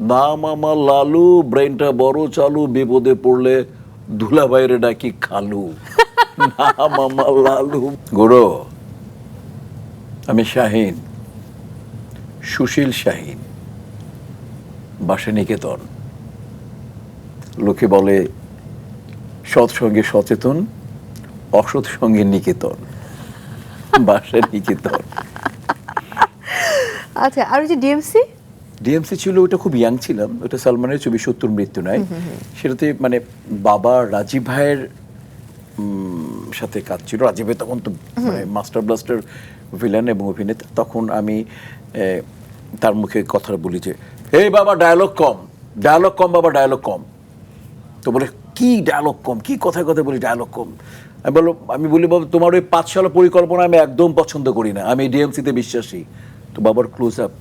নাম আমার লালু ব্রেনটা বড় চালু বিপদে পড়লে ধুলা বাইরে ডাকি খালু। নাম আমার লালু। গোড়ো আমি শাহিন সুশীল শাহিন বাসে নিকেতন লোকে বলে সৎসঙ্গে সচেতন অসৎ সঙ্গে নিকেতন। বাসে নিকেতন আচ্ছা আর যে ডিএমসি? ডিএমসি ছিল ওটা খুব ইয়াং ছিলাম। ওটা সালমানের ছবি সত্তর মৃত্যু নাই সেটাতে মানে বাবা রাজীব ভাইয়ের সাথে কাজ ছিল। রাজীব ভাই তখন তো মানে মাস্টার ব্লাস্টার ভিলেন এবং অভিনেতা। তখন আমি তার মুখে কথা বলি যে হে বাবা ডায়লগ কম। ডায়লগ কম বাবা ডায়লগ কম। তো বলে কি ডায়লগ কম? কি কথায় কথা বলি ডায়লগ কম? আমি বলল আমি বলি বাবা তোমার ওই পাঁচশালা পরিকল্পনা আমি একদম পছন্দ করি না। আমি ডিএমসিতে বিশ্বাসী। তো বাবার ক্লোজ আপ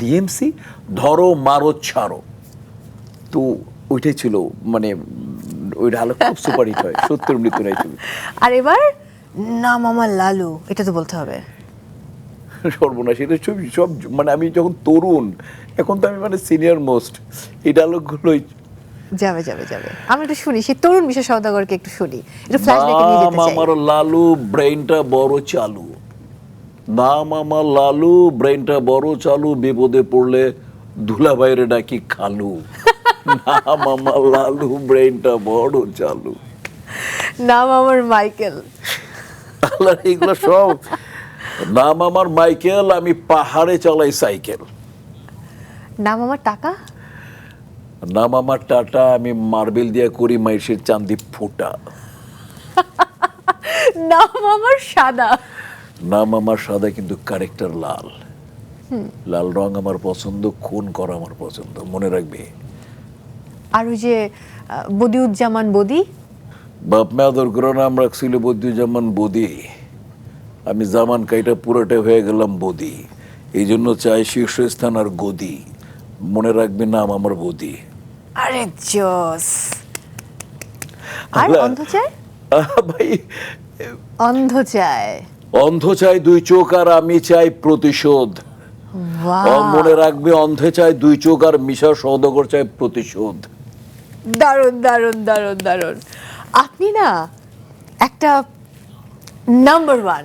ডিএমসি ধরো মারো ছাড়ো। তো ওইটাই ছিল মানে ওই ডায়লগ খুব সুপারহিট হয় সত্তর মৃত্যু নাই ছবি আর এবার নাম আমার লালু এটা তো বলতে হবে। সর্বনাশ এটা ছবি সব মানে আমি যখন তরুণ এখন তো আমি মানে সিনিয়র মোস্ট এই ডায়লগগুলোই যাবে যাবে যাবে। আমি একটু শুনি সেই তরুণ বিশেষ সওদাগরকে একটু শুনি। একটু ফ্ল্যাশব্যাকে নিয়ে যেতে চাই। আমার লালু ব্রেনটা বড় চালু। নাম আমার লালু ব্রেনটা বড় চালু বিপদে পড়লে ধুলা বাইরে ডাকি খালু। নাম আমার লালু ব্রেনটা বড় চালু। নাম আমার মাইকেল। আল্লাহ এগুলো সব। নাম আমার মাইকেল আমি পাহাড়ে চালাই সাইকেল। নাম আমার টাকা? নাম আমার টাটা আমি মার্বেল দিয়া করি মাইসের চান্দি ফোটা। নাম আমার সাদা। নাম আমার সাদা কিন্তু ক্যারেক্টার লাল। লাল রং আমার পছন্দ খুন করা আমার পছন্দ মনে রাখবে। আর ওই যে বদিউজ্জামান বদি? বাপ মা আদর করে নাম রাখছিল বদিউজ্জামান বদি। আমি জামান কাইটা পুরোটাই হয়ে গেলাম বদি। এই জন্য চাই শীর্ষস্থান আর গদি। মনে রাখবে নাম আমার বদি। আরে জস। আর অন্ধ চায়? ভাই। অন্ধ চায়। অন্ধ চাই দুই চোখ আর আমি চাই প্রতিশোধ। মনে রাখবে অন্ধে চাই দুই চোখ আর মিশা সৌদগর চাই প্রতিশোধ। দারুণ দারুণ দারুণ দারুণ। আপনি না একটা নাম্বার ওয়ান